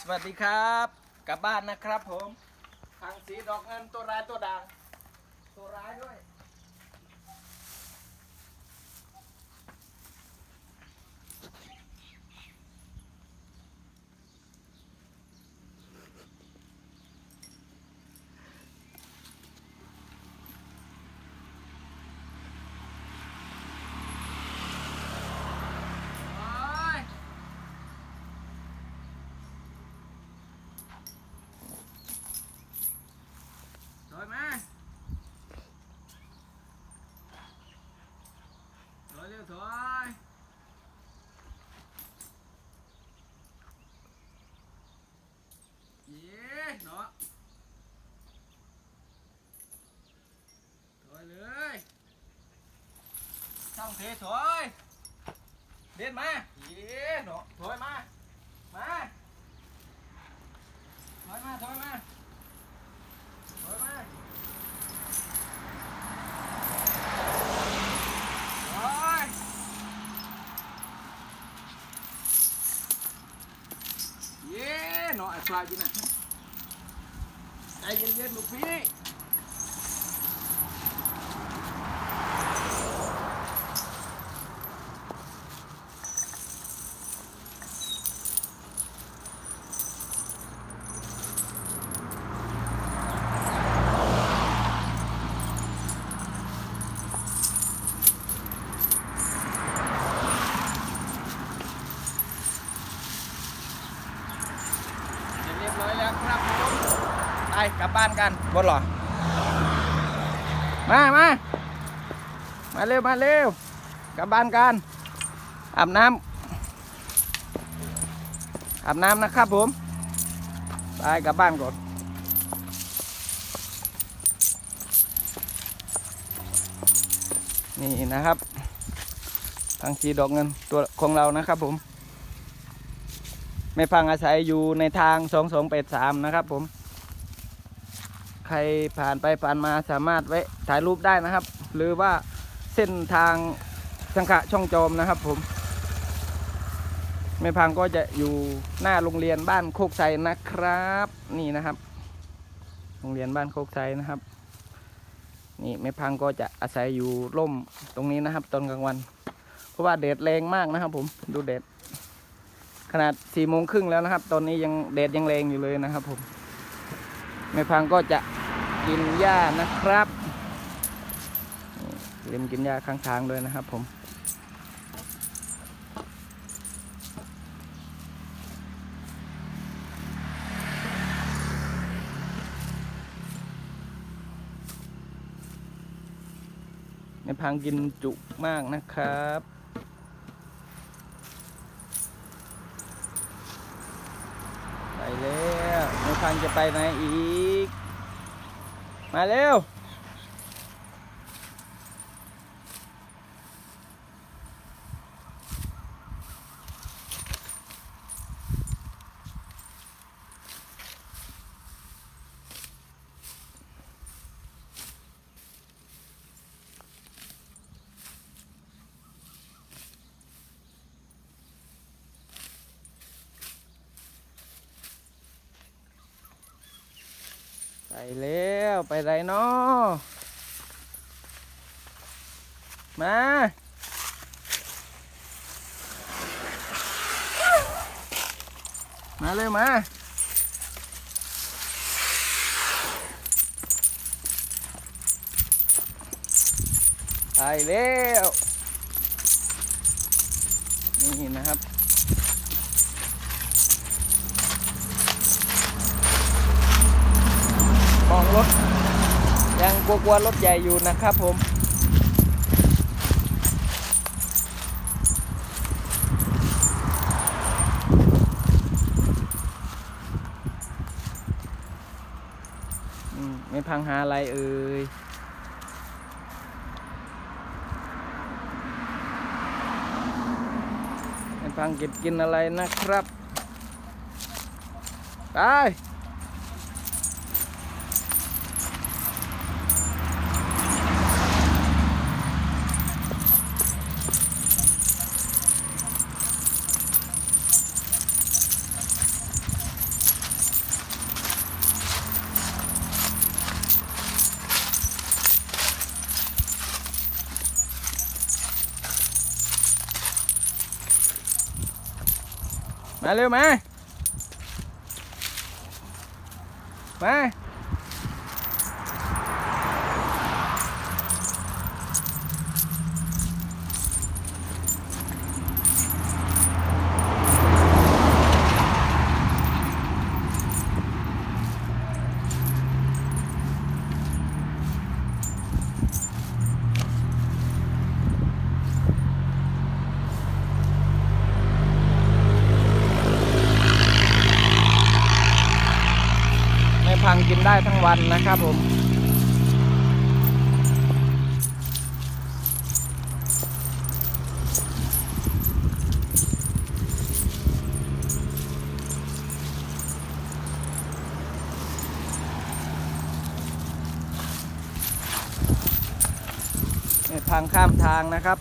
สวัสดีครับ กลับบ้านนะครับผมทางสีดอกเงินตัวร้ายตัวดังตัวร้ายด้วย โอ้ยถอยมาถอยเร็วถอยเย้เนาะถอยเลยช่องเท ถอยเดินมาเย้หนูถอยมา มาถอยมาถอยมาถอยมาถอยเย้หนูอัดปลาจินะใจเย็นๆลูกพี่ เสร็จเรียบร้อยแล้วครับผมไปกลับบ้านกันบนหรอ มามามาเร็ว มาเร็ว กลับบ้านกัน อาบน้ำอาบน้ำนะครับผม ไปกลับบ้านก่อนนี่นะครับทางสีดอกเงินตัวของเรานะครับผม ไม่พังอาศัยอยู่ในทาง 2283 นะครับผม รผ่านไปผ่านมาสามารถไว้ถ่ายรูปได้นะครับ หรือว่าเส้นทางสังขะช่องโจมนะครับผมไม่พังก็จะอยู่หน้าโรงเรียนบ้านโคกไซนะครับ นี่นะครับ โรงเรียนบ้านโคกไซนะครับ นี่ไม่พังก็จะอาศัยอยู่ร่มตรงนี้นะครับ ตอนกลางวัน เพราะว่าแดดแรงมากนะครับ ผมดูแดดขนาดสี่โมงครึ่งแล้วนะครับ ตอนนี้ยังแดดยังแรงอยู่เลยนะครับ ผมแม่พังก็จะ กินหญ้านะครับเล่นกินหญ้าข้างทางเลยนะครับผมแม่พังกินจุมากนะครับไปแล้วไม่พังจะไปไหนอีก มาเร็ว ไปแล้ว ไปไหนเนาะมา มาเลยมาไปแล้ว นี่นะครับ มองรถ ยัง กลัวๆรถใหญ่อยู่นะครับผมอืมไม่พังหาอะไรเอ่ยไม่พังเก็บกินอะไรนะครับ ไป เร็วมา มา ไม่พังกินได้ทั้ง วันนะครับผมไม่พังข้ามทางนะครับ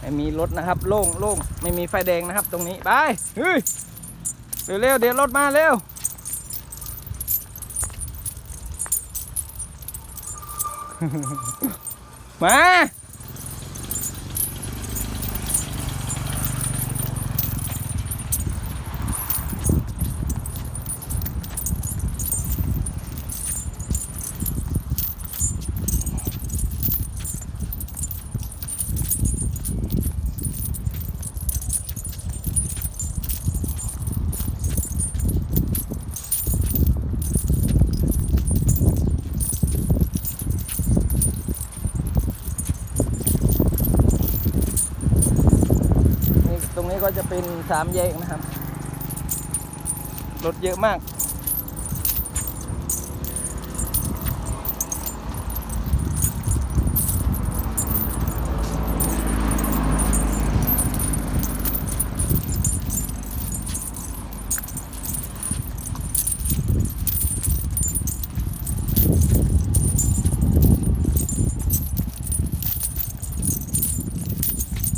ไม่มีรถนะครับ โล่งโล่งไม่มีไฟแดงนะครับ ตรงนี้ ไป เฮ้ย เร็วๆเดี๋ยวรถมาเร็ว มา นี่ตรงนี้ก็จะเป็น สามแยกนะครับ รถเยอะมาก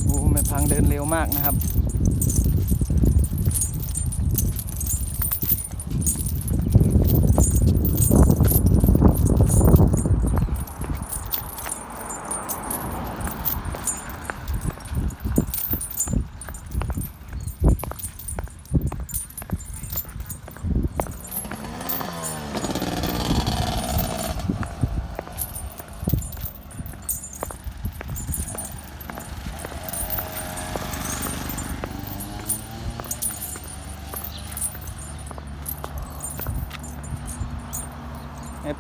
โอ้แม่พังเดินเร็วมากนะครับ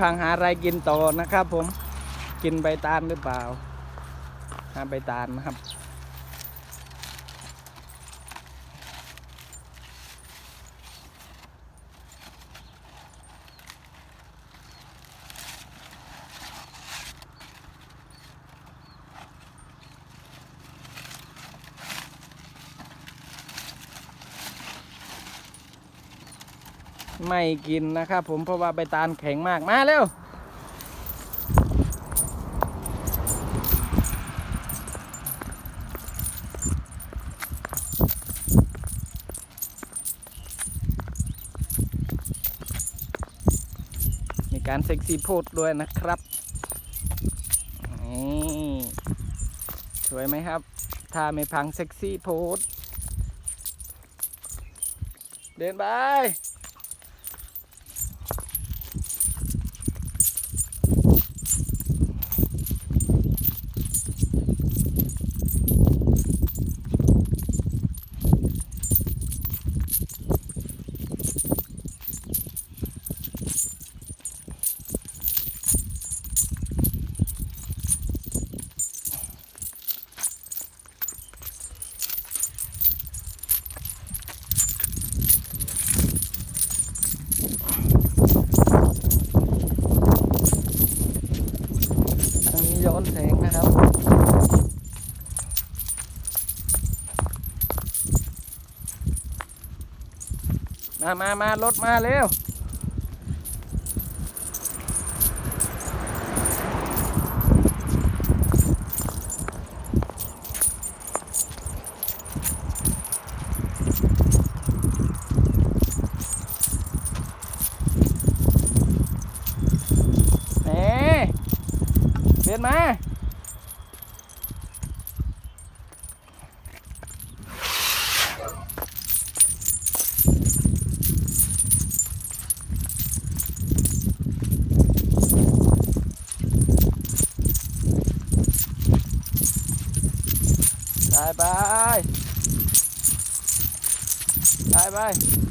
พังหาอะไรกินต่อนะครับผม กินใบตาลหรือเปล่า หาใบตาลนะครับ ไม่กินนะครับผมเพราะว่าใบตาลแข็งมากมาเร็วมีการเซ็กซี่โพดด้วยนะครับนี่สวยไหมครับ ถ้าไม่พังเซ็กซี่โพดเดินไป ทางนี้ย้อนแสงนะครับ มามามา รถมาเร็ว เน่เดินมา ม ไปไปไป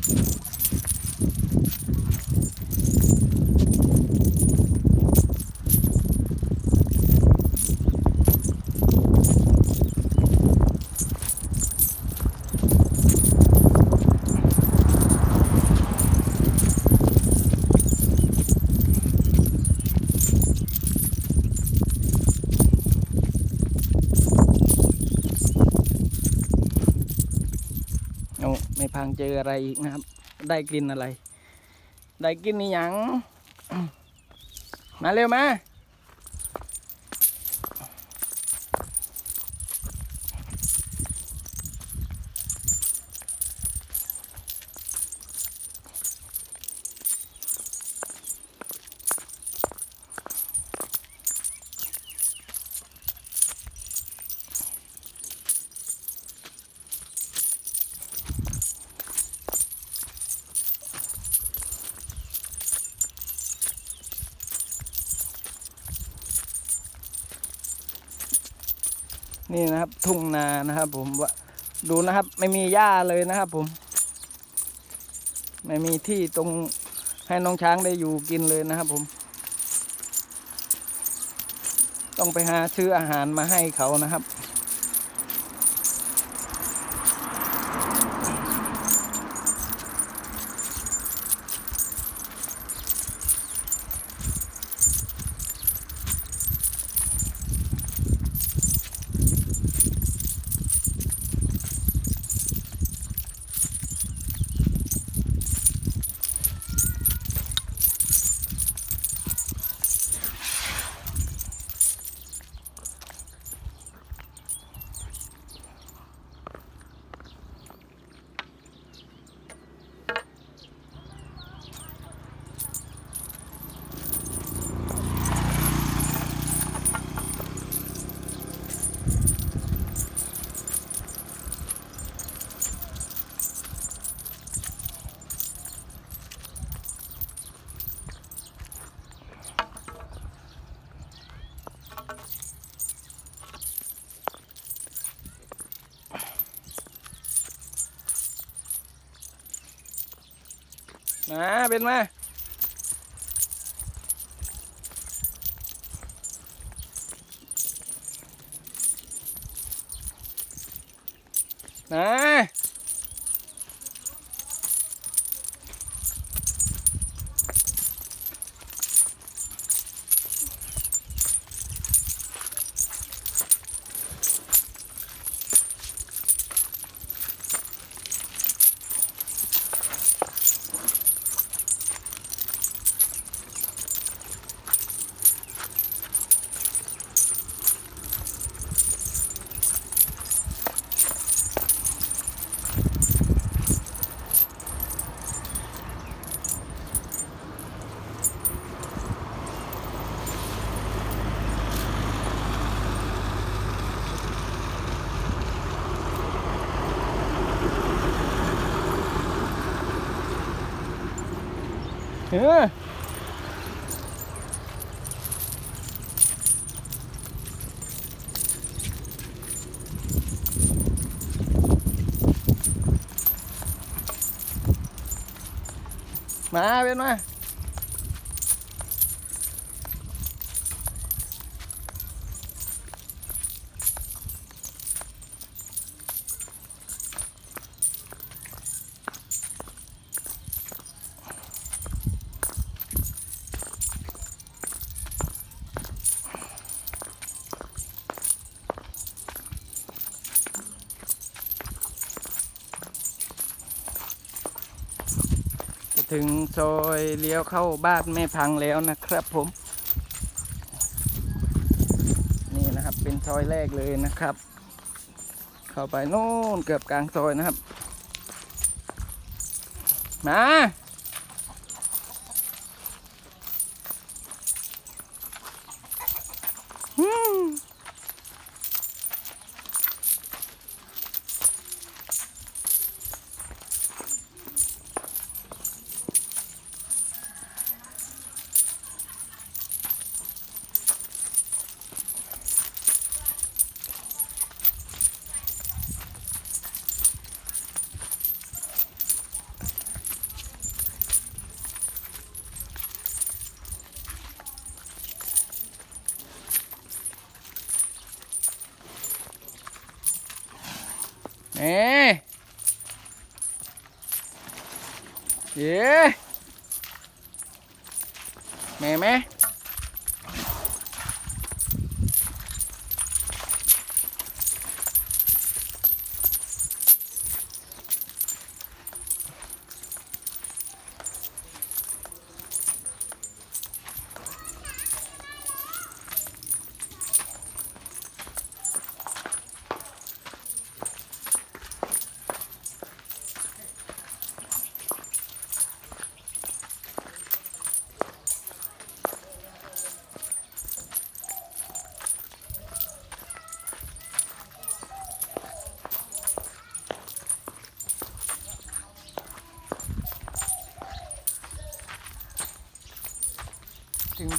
เจออะไรอีกนะครับ ได้กลินอะไร ได้กลินนี่ยัง มาเร็วมา นี่นะครับ ทุ่งนานะครับ ผมว่าดูนะครับ ไม่มีหญ้าเลยนะครับ ผม ไม่มีที่ตรงให้น้องช้างได้อยู่กินเลยนะครับ ผม ต้องไปหาซื้ออาหารมาให้เขานะครับ มาเป็นมานะ เออมาเป็นมาจะถึง ซอยเลี้ยวเข้าบ้านแม่พังแล้วนะครับผม นี่นะครับเป็นซอยแรกเลยนะครับ เข้าไปโน่นเกือบกลางซอยนะครับ มาอืม นี่เย้ แม่แม่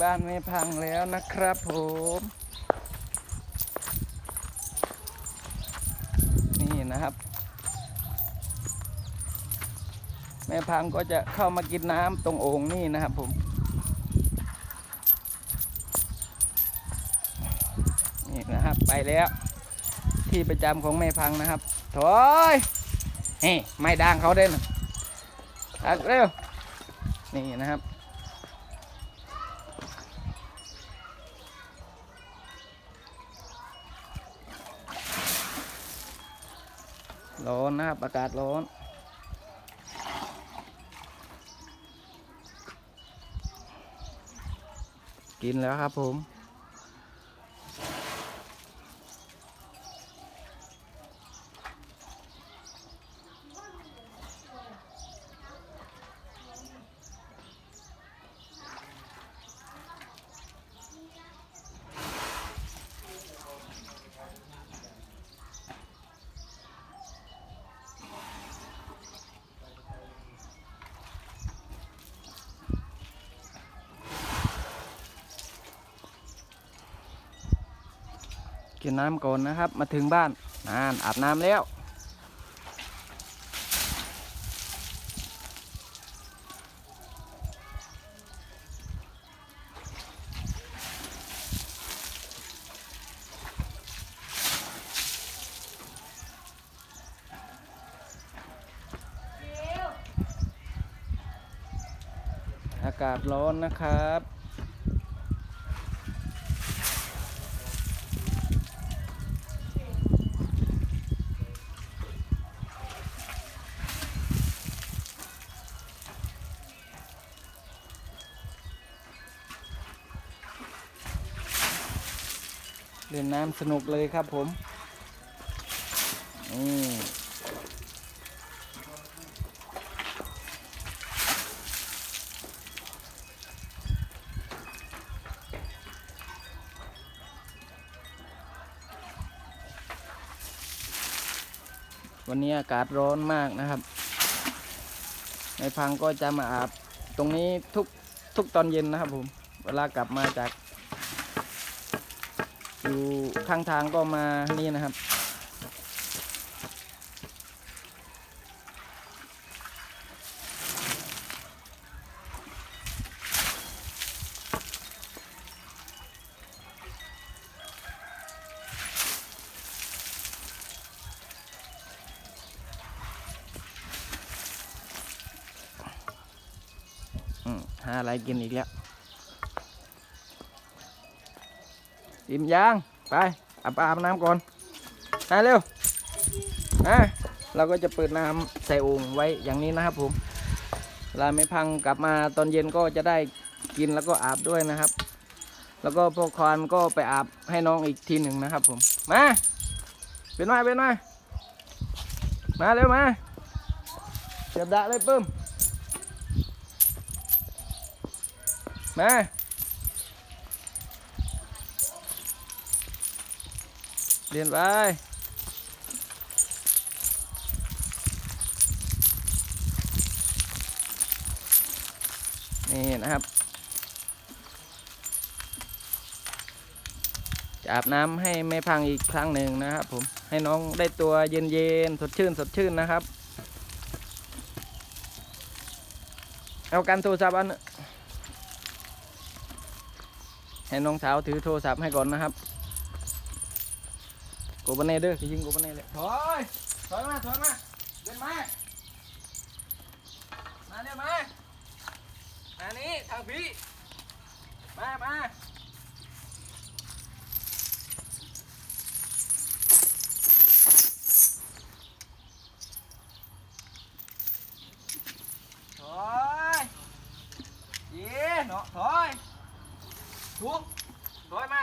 บ้านไม่พังแล้วนะครับผม นี่นะครับ แม่พังก็จะเข้ามากินน้ำตรงโอ่งนี่นะครับผม นี่นะครับไปแล้ว ที่ประจำของแม่พังนะครับถอยนี่ไม่ด่างเขาเด่นเร็วนี่นะครับ ร้อนนะครับ อากาศร้อน กินแล้วครับผม กินน้ำก่อนนะครับ มาถึงบ้านนานอาบน้ำแล้ว อากาศร้อนนะครับ น้ำสนุกเลยครับผมนี่วันนี้อากาศร้อนมากนะครับ ในพังก็จะมาอาบตรงนี้ทุกทุกตอนเย็นนะครับผม เวลากลับมาจาก อยู่ข้างทางก็มานี่นะครับอืมหาอะไรกินอีกแล้ว อิ่มยังไปอาบอาบน้ำก่อนมาเร็วอะเราก็จะเปิดน้ำใส่โอ่งไว้อย่างนี้นะครับผมเวลาไม่พังกลับมาตอนเย็นก็จะได้กินแล้วก็อาบด้วยนะครับ แล้วก็พวกควานก็ไปอาบให้น้องอีกทีหนึ่งนะครับผม มาเป็นไงเป็นไงมาเร็วมาเสียบดะเลยปึ้มมา เรียนไปนี่นะครับจะอาบน้ำให้แม่พังอีกครั้งหนึ่งนะครับผมให้น้องได้ตัวเย็นๆสดชื่นสดชื่นนะครับ เอาการโทรศัพท์อันให้น้องสาวถือโทรศัพท์ให้ก่อนนะครับ โกบันเน่เด้อสิยิงโกบันเน่เลยถอยถอยมาถอยมาเดินมามาเร็วมาอันนี้ทางพี่มามาถอยเย่เนาะถอยทุกถอยมา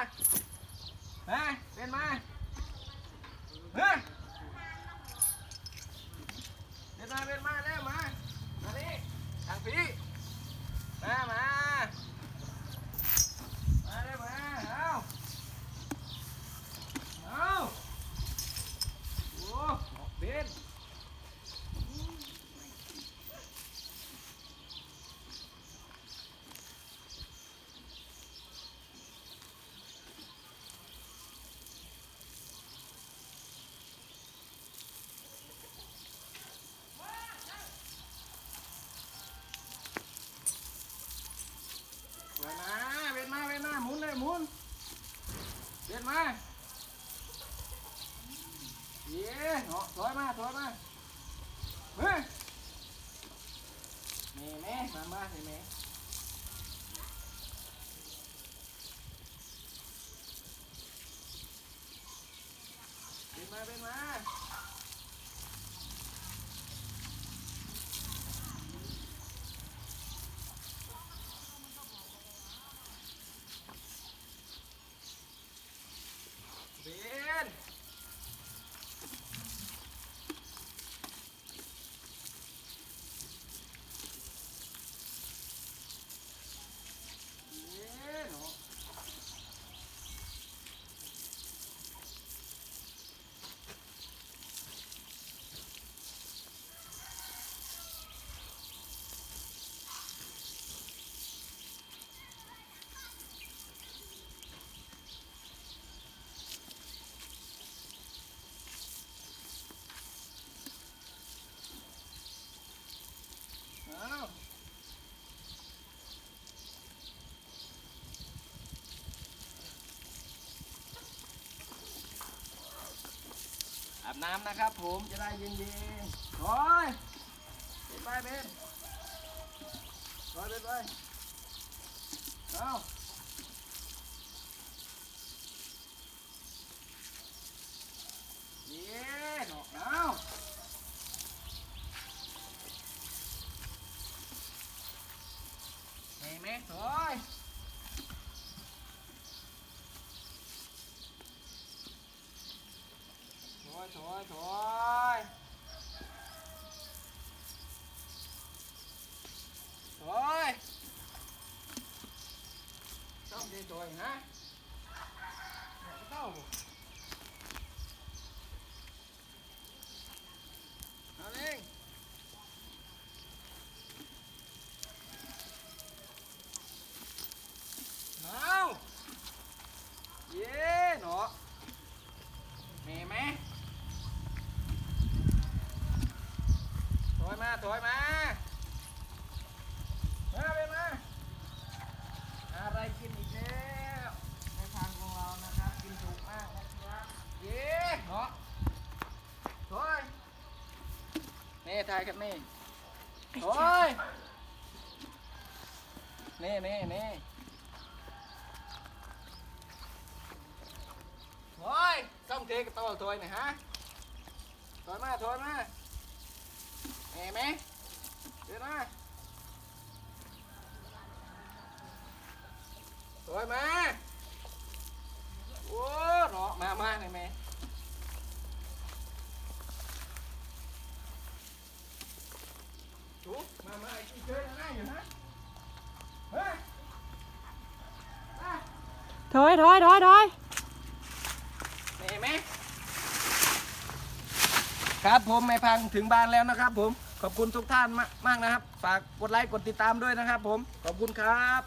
มาเป็นมา เฮ้ย เดินมาเดินมาแล้วมา มานี่ทางพี่มา มา มาเร็วมา เอาเอาโอ้เบนเวนมาเวนมาเวนมาหมุนเลยหมุนเว นมาเย้เนาะถอยมาถอยมาเฮ้ยแม่แม่มามานี่แม่เป็นมาเป็นมาเบนเย้เนาะ อ้าวอาบ น้ำนะครับผมจะได้เย็นๆโอ้ยไปไปเบนไปไปไปเอา สวยมามาเป็นมา อะไรกินอีกแล้วในทางของเรานะครับ กินถูกมากนะครับเย่เนาะสวยนี่ถ่ายกับนี่สวยนี่นี่นี่สวยส่งเทกับตัวถอยหน่อยฮะถอยมาถอยมา นี่นี่ thôi xong kia cái to thôi này hả thôi mà thôi mà nè mẹ đi mà thôi mà ô nó mà mà này mẹ chú mà mà đi chơi là này rồi hả hả à. ถอยถอยถอยถอยนี่ไหมครับผมไม่พังถึงบ้านแล้วนะครับผม ขอบคุณทุกท่านมากมากนะครับ ฝากกดไลค์กดติดตามด้วยนะครับผม ขอบคุณครับ